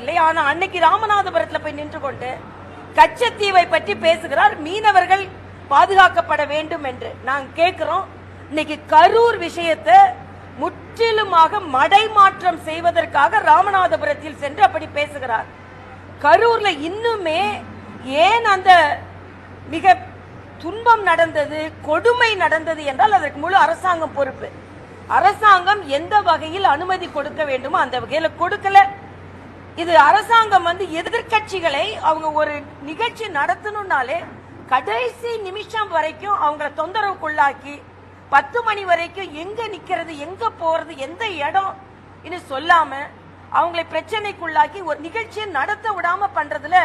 இல்லை ஆனா அன்னைக்கு ராமநாதபுரத்துல போய் நின்று கொண்டு கச்சத்தீவை பற்றி பேசுகிறார். மீனவர்கள் பாதுகாக்கப்பட வேண்டும் என்று நாங்க கேட்கிறோம் இன்னைக்கு கரூர் விஷயத்தை முற்றிலுமாக மடைமாற்றம் செய்வதற்காக ராமநாதபுரத்தில் சென்று அப்படி பேசுகிறார். கரூர்ல இன்னுமே ஏன் அந்த மிக துன்பம் நடந்தது கொடுமை நடந்தது என்றால் அதற்கு முழு அரசாங்கம் பொறுப்பு. அரசாங்கம் எந்த வகையில் அனுமதி கொடுக்க வேண்டுமோ அந்த வகையில கொடுக்கல. இது அரசாங்கம் வந்து எதிர்க்கட்சிகளை அவங்க ஒரு நிகழ்ச்சி நடத்தணும்னாலே கடைசி நிமிஷம் வரைக்கும் அவங்கள தொந்தரவுக்குள்ளாக்கி பத்து மணி வரைக்கும் எங்க நிக்கிறது எங்க போறது எந்த இடம் இனி சொல்லாம அவங்களை பிரச்சனைக்குள்ளாக்கி ஒரு நிகழ்ச்சியை நடத்த விடாம பண்றதுல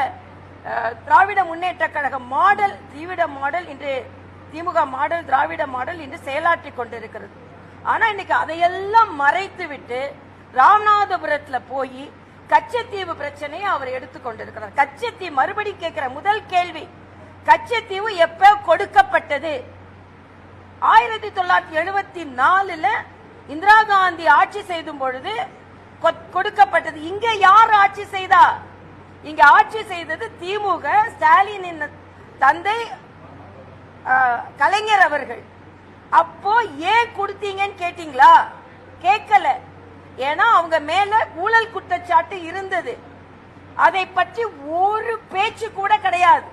திராவிட முன்னேற்ற கழக மாடல் திராவிட மாடல் இன்று திமுக மாடல் திராவிட மாடல் இன்று செயலாற்றி கொண்டிருக்கிறது. ஆனா இன்னைக்கு அதையெல்லாம் மறைத்து விட்டு ராமநாதபுரத்துல போய் கச்சத்தீவு பிரச்சனையை அவர் எடுத்துக்கொண்டிருக்கிறார் கச்சத்தீவு மறுபடி கேட்கிற முதல் கேள்வி கச்சத்தீவு எப்ப கொடுக்கப்பட்டது? ஆயிரத்தி தொள்ளாயிரத்தி எழுபத்தி நாலுல இந்திரா காந்தி ஆட்சி செய்தும் பொழுது கொடுக்கப்பட்டது. இங்க யார் ஆட்சி செய்தா? இங்க ஆட்சி செய்தது திமுக ஸ்டாலினின் தந்தை கலைஞர் அவர்கள். அப்போ ஏன் கொடுத்தீங்கன்னு கேட்டீங்களா? கேட்கல. ஏன்னா அவங்க மேல ஊழல் குற்றச்சாட்டு இருந்தது. அதை பற்றி ஒரு பேச்சு கூட கிடையாது.